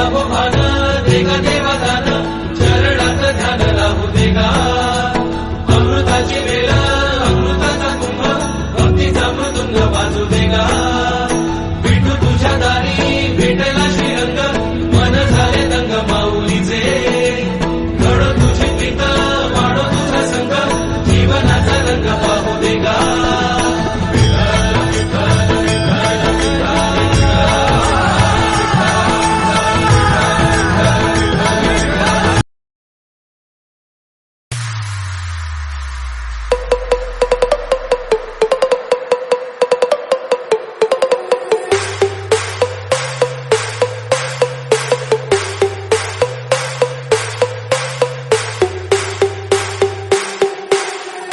I'm not Bhagavan, Bhagavan, Bhagavan, Bhagavan, Bhagavan,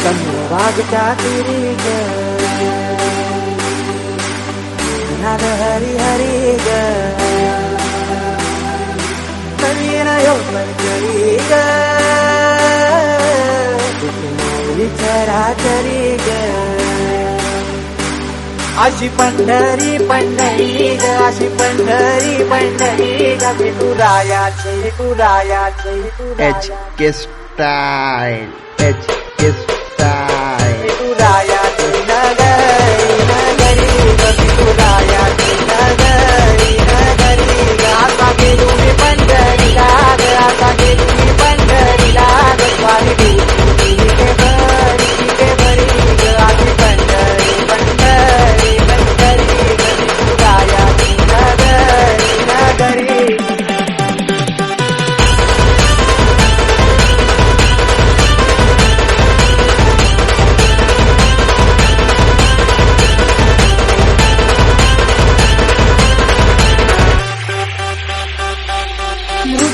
चंद्रभागच्या तिरी ग नाद हरी हरी ग कवीन यो करी ग चराचरी ग अशी पंढरी पंढरी ग अशी पंढरी पंढरी ग विठुरायाचे विठुरायाचे एच के स्टाईल एच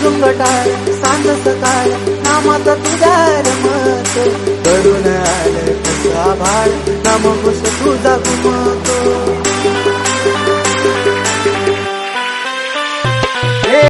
झुंगटाळ सांडस काळ नामात तुझ्या रमत घडून आलं तुझा भाळ नाम तुझा घुमत